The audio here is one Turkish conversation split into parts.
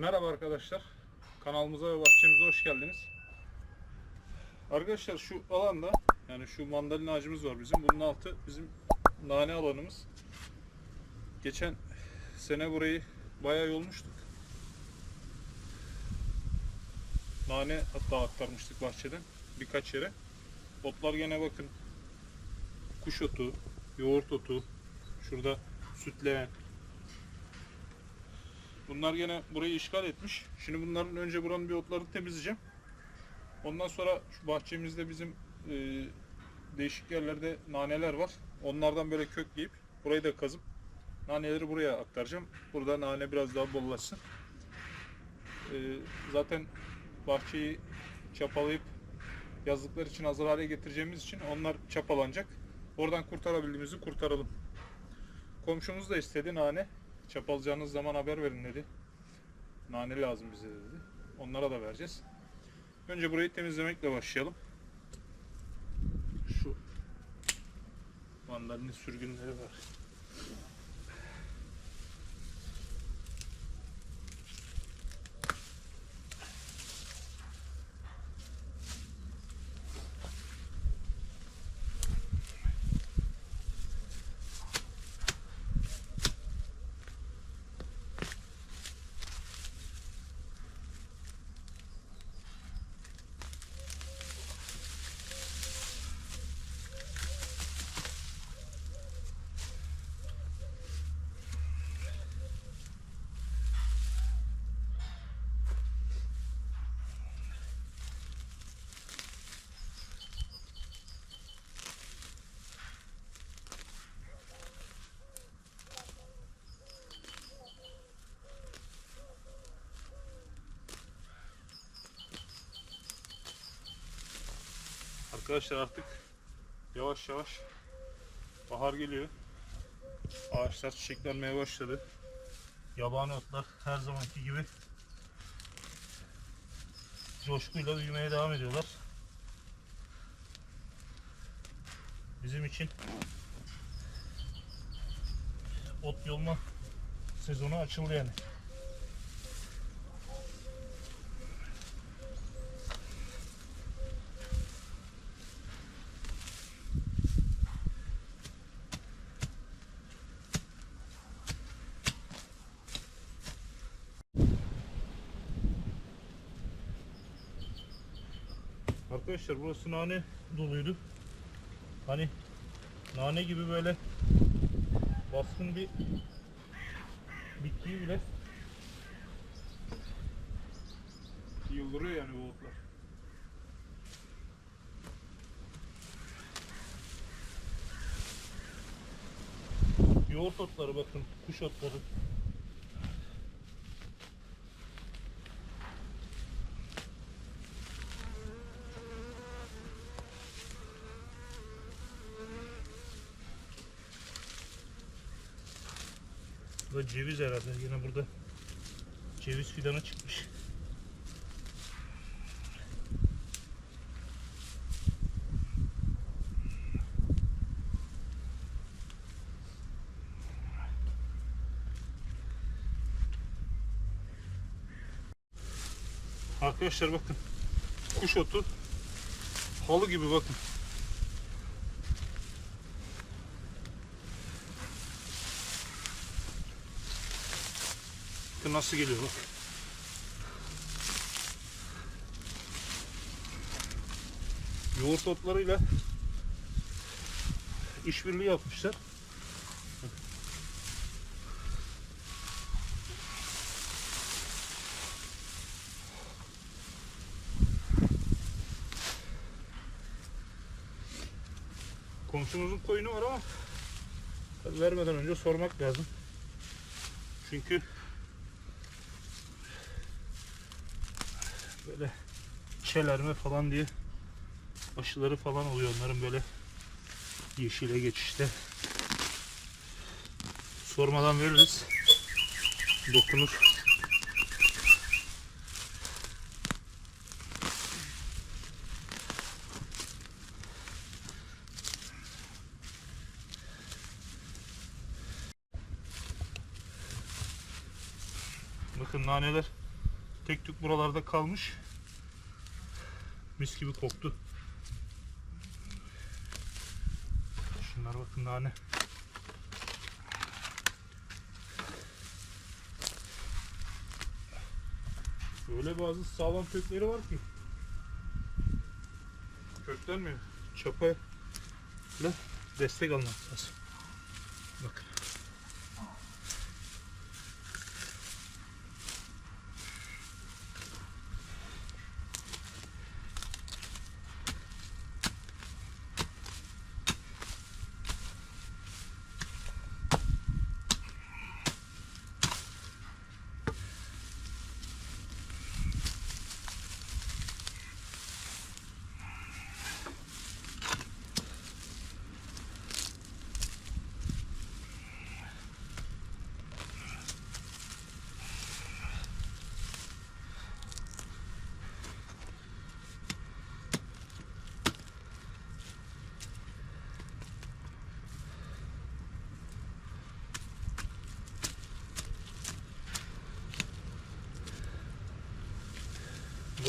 Merhaba arkadaşlar. Kanalımıza ve bahçemize hoş geldiniz. Arkadaşlar şu alanda yani şu mandalina ağacımız var bizim. Bunun altı bizim nane alanımız. Geçen sene burayı bayağı yolmuştuk. Nane hatta aktarmıştık bahçeden birkaç yere. Otlar gene bakın kuş otu, yoğurt otu, şurada sütleyen, Bunlar gene burayı işgal etmiş. Şimdi bunların önce buranın bir otlarını temizleyeceğim. Ondan sonra şu bahçemizde bizim e, değişik yerlerde naneler var. Onlardan böyle kökleyip burayı da kazıp naneleri buraya aktaracağım. Burada nane biraz daha bollaşsın. E, zaten bahçeyi çapalayıp yazlıklar için hazır hale getireceğimiz için onlar çapalanacak. Oradan kurtarabildiğimizi kurtaralım. Komşumuz da istedi nane. Çapalayacağınız zaman haber verin dedi. Nane lazım bize dedi. Onlara da vereceğiz. Önce burayı temizlemekle başlayalım. Şu mandalini sürgünleri var. Arkadaşlar artık yavaş yavaş bahar geliyor. Ağaçlar çiçeklenmeye başladı. Yabani otlar her zamanki gibi coşkuyla büyümeye devam ediyorlar. Bizim için ot yolma sezonu açıldı yani. Arkadaşlar burası nane doluydu. Hani nane gibi böyle baskın bir bitkiyi bile yıldırıyor yani bu otlar. Yoğurt otları bakın, kuş otları. Ceviz herhalde. Yine burada ceviz fidanı çıkmış. Arkadaşlar bakın. Kuş otu halı gibi bakın. Bakın nasıl geliyor bak. Yoğurt otlarıyla işbirliği yapmışlar. Komşumuzun koyunu var ama vermeden önce sormak lazım. Çünkü böyle çelerme falan diye aşıları falan oluyor onların böyle yeşile geçişte. Sormadan veririz. Dokunur. Bakın naneler tek tük buralarda kalmış. Mis gibi koktu. Şunlar bakın nane. Böyle bazı sağlam kökleri var ki. Köklenmiyor. Çapayla destek almak lazım. Bakın.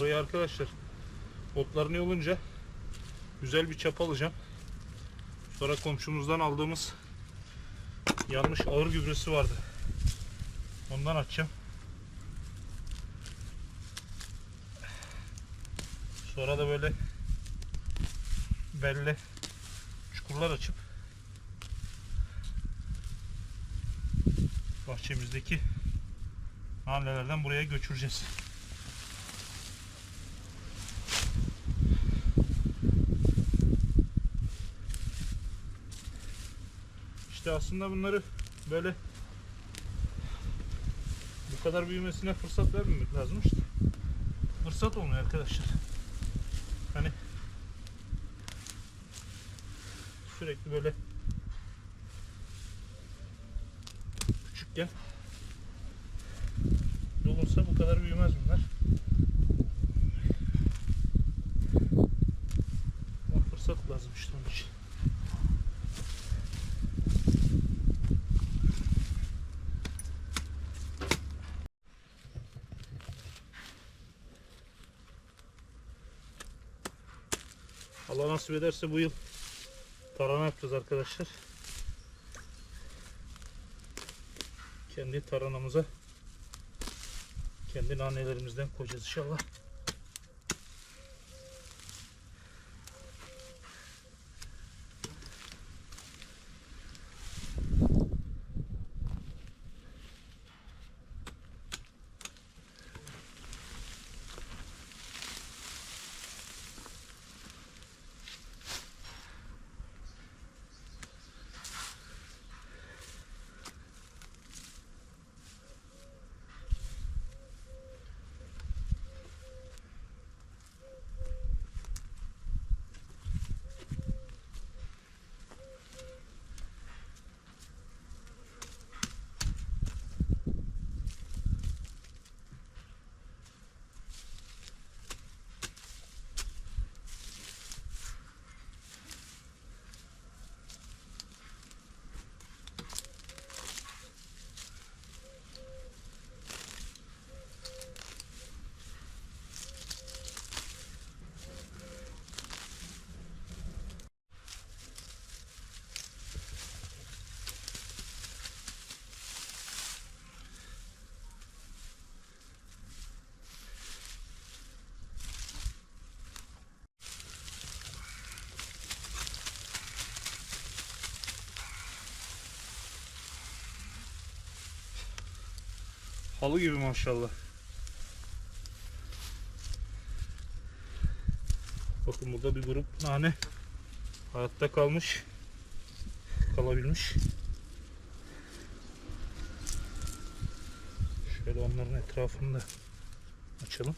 Burayı arkadaşlar otlarını olunca güzel bir çapa alacağım. Sonra komşumuzdan aldığımız yanlış ağır gübresi vardı. Ondan açacağım. Sonra da böyle belli çukurlar açıp bahçemizdeki nanelerden buraya göçüreceğiz. İşte aslında bunları böyle bu kadar büyümesine fırsat vermemek lazım işte. Fırsat olmuyor arkadaşlar. Hani sürekli böyle küçükken olursa bu kadar büyümez bunlar. Ama fırsat lazım işte onun için. Allah nasip ederse bu yıl tarhana yapacağız arkadaşlar. Kendi tarhanamıza kendi nanelerimizden koyacağız inşallah. Halı gibi maşallah. Bakın burada bir grup nane hayatta kalmış. Kalabilmiş. Şöyle onların etrafını da açalım.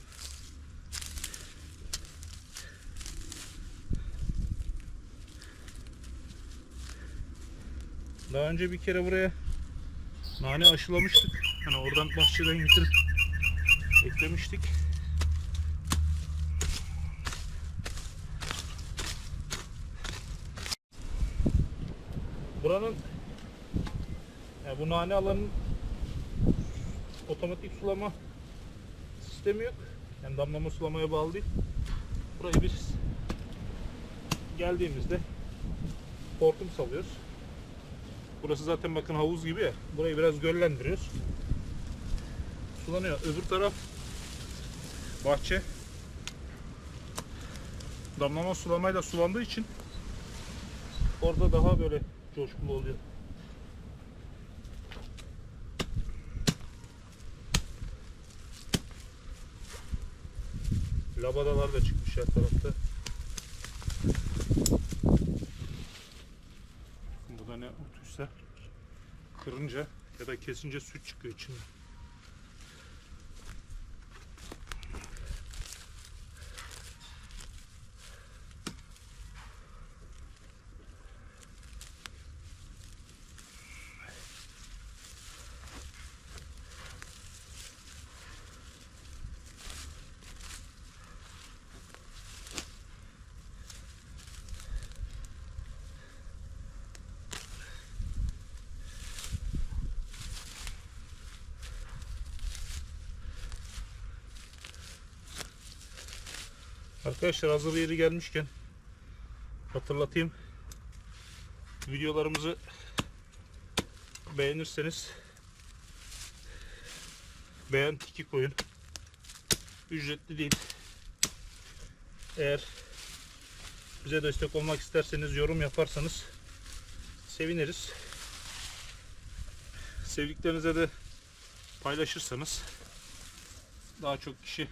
Daha önce bir kere buraya nane aşılamıştık. Hani oradan bahçeden getirip eklemiştik. Buranın yani bu nane alanın otomatik sulama sistemi yok. Yani damlama sulamaya bağlı değil. Burayı biz geldiğimizde hortum salıyoruz. Burası zaten bakın havuz gibi ya. Burayı biraz göllendiriyoruz. Sulanıyor. Öbür taraf bahçe. Damlama sulamayla sulandığı için orada daha böyle coşkulu oluyor. Labadalar da çıkmış her tarafta. Burada ne otuysa kırınca ya da kesince süt çıkıyor içinden. Arkadaşlar hazır yeri gelmişken hatırlatayım. Videolarımızı beğenirseniz beğen tiki koyun. Ücretli değil. Eğer bize destek olmak isterseniz yorum yaparsanız seviniriz. Sevdiklerinize de paylaşırsanız daha çok kişi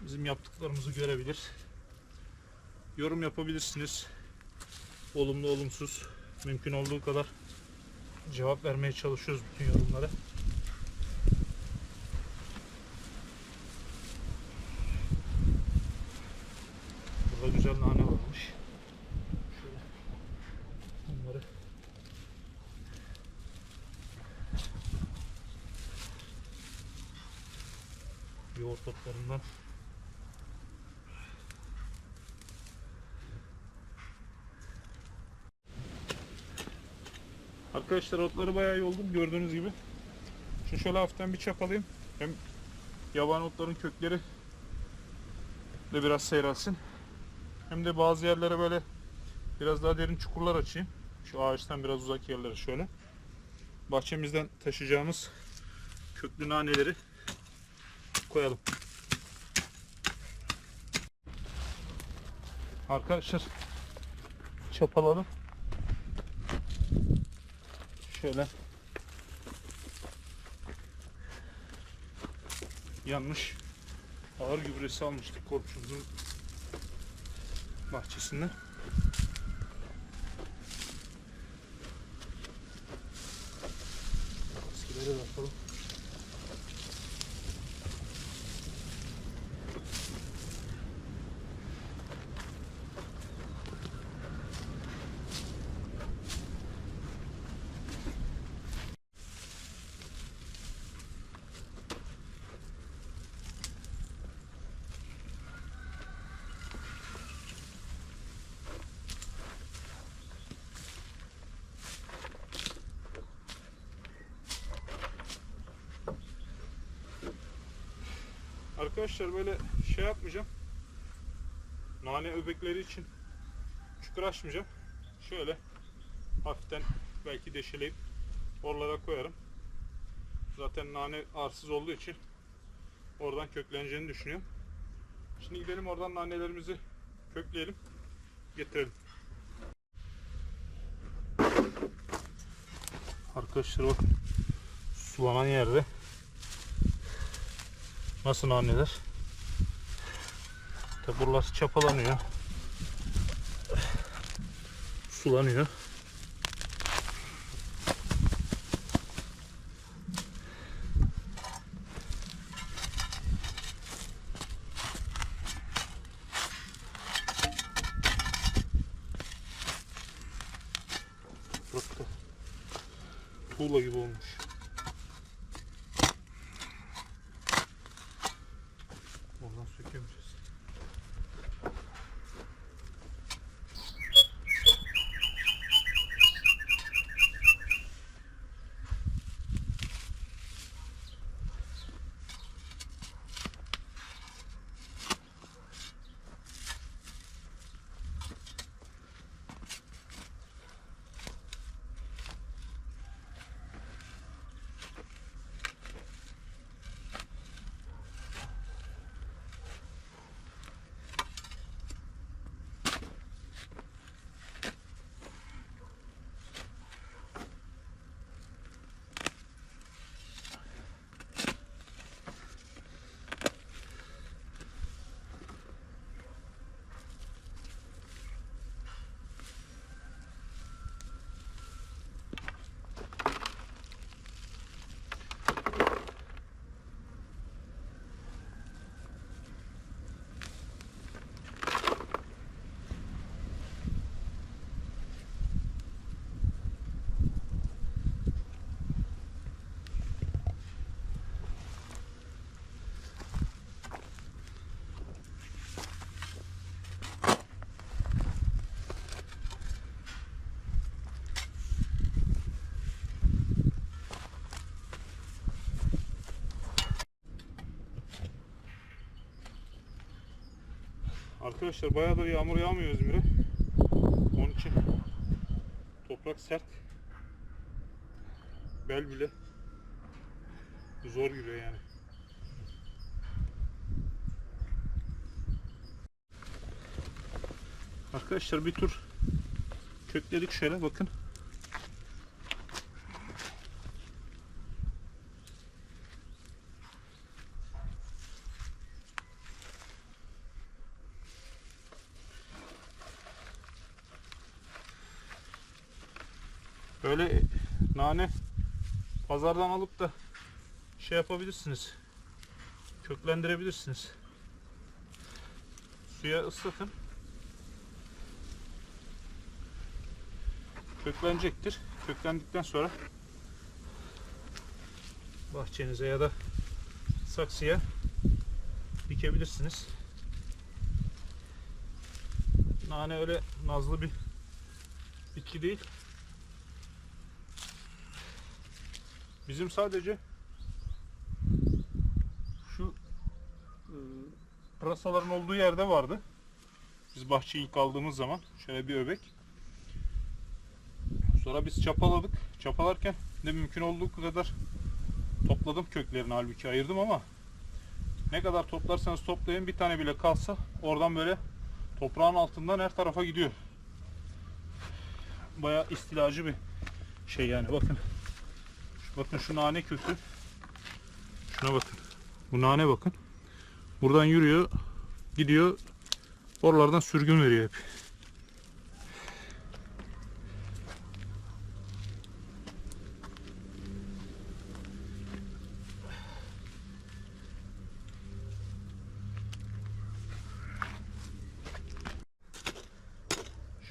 bizim yaptıklarımızı görebilir. Yorum yapabilirsiniz. Olumlu olumsuz mümkün olduğu kadar cevap vermeye çalışıyoruz bütün yorumlara. Burada güzel nane varmış. Bunları yoğurt otlarından Arkadaşlar otları bayağı yoldum gördüğünüz gibi. Şu şöyle hafiften bir çapalayayım. Hem yaban otların kökleri de biraz seyrelsin. Hem de bazı yerlere böyle biraz daha derin çukurlar açayım. Şu ağaçtan biraz uzak yerlere şöyle. Bahçemizden taşıyacağımız köklü naneleri koyalım. Arkadaşlar çapaladım. Şöyle yanmış ağır gübresi almıştık komşumuzun bahçesinden. Eskileri de Arkadaşlar böyle şey yapmayacağım. Nane öbekleri için çukur açmayacağım. Şöyle hafiften belki deşeleyip oralara koyarım. Zaten nane arsız olduğu için oradan kökleneceğini düşünüyorum. Şimdi gidelim oradan nanelerimizi kökleyelim. Getirelim. Arkadaşlar bak sulanan yerde Nasıl naneler? Buralar çapalanıyor. Sulanıyor. Tuğla gibi olmuş. Arkadaşlar bayağıdır yağmur yağmıyor İzmir'e. Onun için toprak sert. Bel bile zor giriyor yani. Arkadaşlar bir tur kökledik şöyle bakın. Böyle nane pazardan alıp da şey yapabilirsiniz. Köklendirebilirsiniz. Suya ıslatın. Köklenecektir. Köklendikten sonra bahçenize ya da saksıya dikebilirsiniz. Nane öyle nazlı bir bitki değil. Bizim sadece şu e, pırasaların olduğu yerde vardı. Biz bahçeyi ilk aldığımız zaman şöyle bir öbek. Sonra biz çapaladık. Çapalarken de mümkün olduğu kadar topladım köklerini halbuki ayırdım ama ne kadar toplarsanız toplayın bir tane bile kalsa oradan böyle toprağın altından her tarafa gidiyor. Bayağı istilacı bir şey yani bakın. Bakın şu nane kökü. Şuna bakın. Bu nane bakın. Buradan yürüyor. Gidiyor. Oralardan sürgün veriyor hep.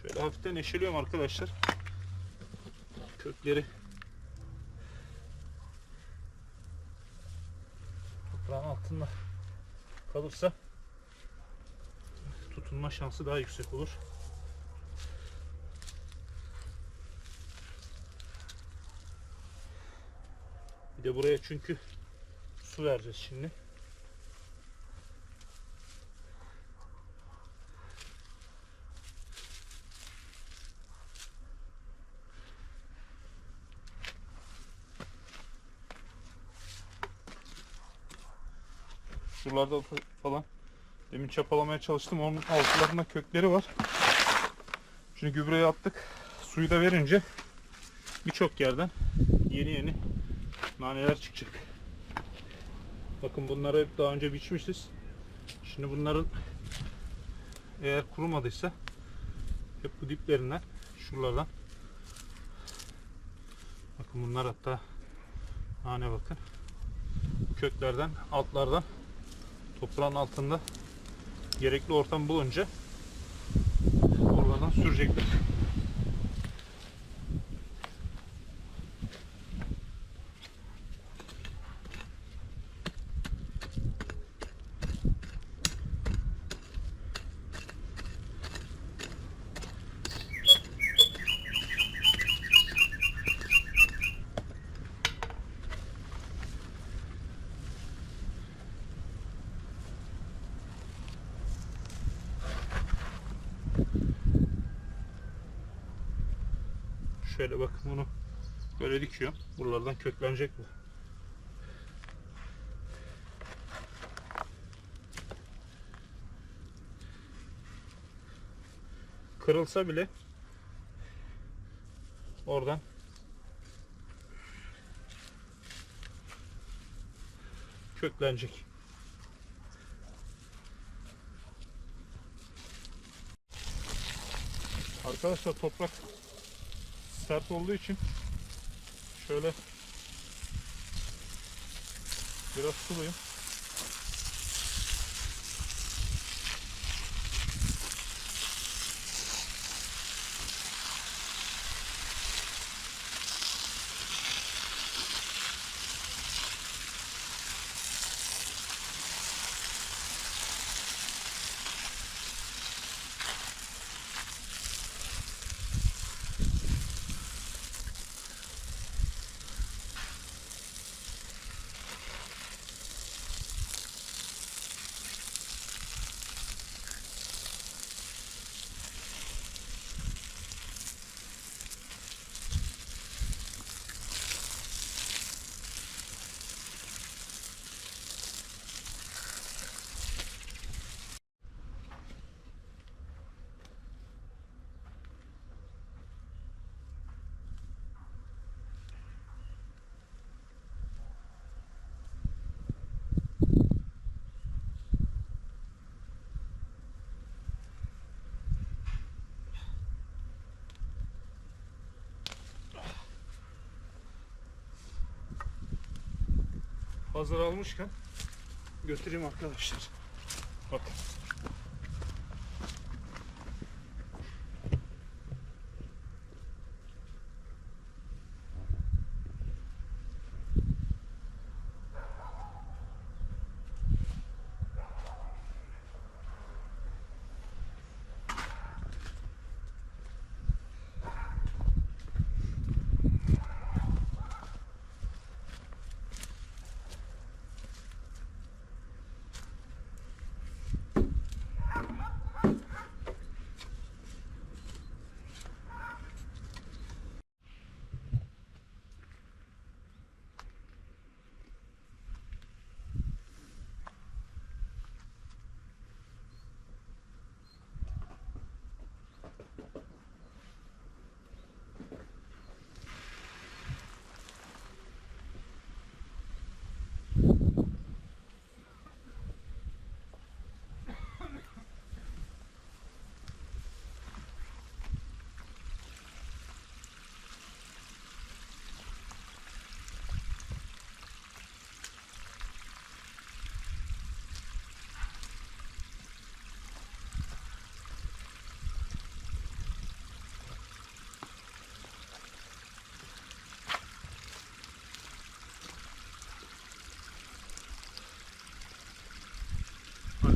Şöyle hafiften eşeliyorum arkadaşlar. Kökleri toprağın altında kalırsa tutunma şansı daha yüksek olur. Bir de buraya çünkü su vereceğiz şimdi. Şuralarda falan demin çapalamaya çalıştım. Onun altlarında kökleri var. Şimdi gübreyi attık. Suyu da verince birçok yerden yeni yeni naneler çıkacak. Bakın bunları hep daha önce biçmişiz. Şimdi bunların eğer kurumadıysa hep bu diplerinden şuralardan bakın bunlar hatta nane bakın köklerden altlardan toprağın altında gerekli ortam bulunca oralardan sürecekler. Şöyle bakın bunu böyle dikiyorum. Buralardan köklenecek bu. Kırılsa bile oradan köklenecek. Arkadaşlar toprak sert olduğu için şöyle biraz suluyum. Hazır almışken götüreyim arkadaşlar. Bak.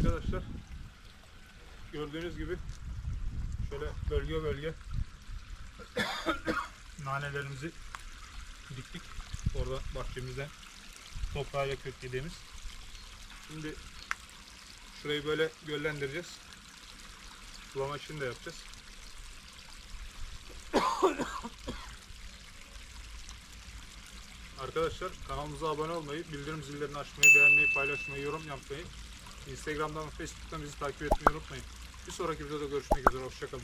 Arkadaşlar gördüğünüz gibi şöyle bölge bölge nanelerimizi diktik. Orada bahçemizden toprağıyla köklediğimiz. Şimdi şurayı böyle göllendireceğiz. Sulama işini de yapacağız. Arkadaşlar kanalımıza abone olmayı, bildirim zillerini açmayı, beğenmeyi, paylaşmayı, yorum yapmayı, Instagram'dan ve Facebook'tan bizi takip etmeyi unutmayın. Bir sonraki videoda görüşmek üzere. Hoşçakalın.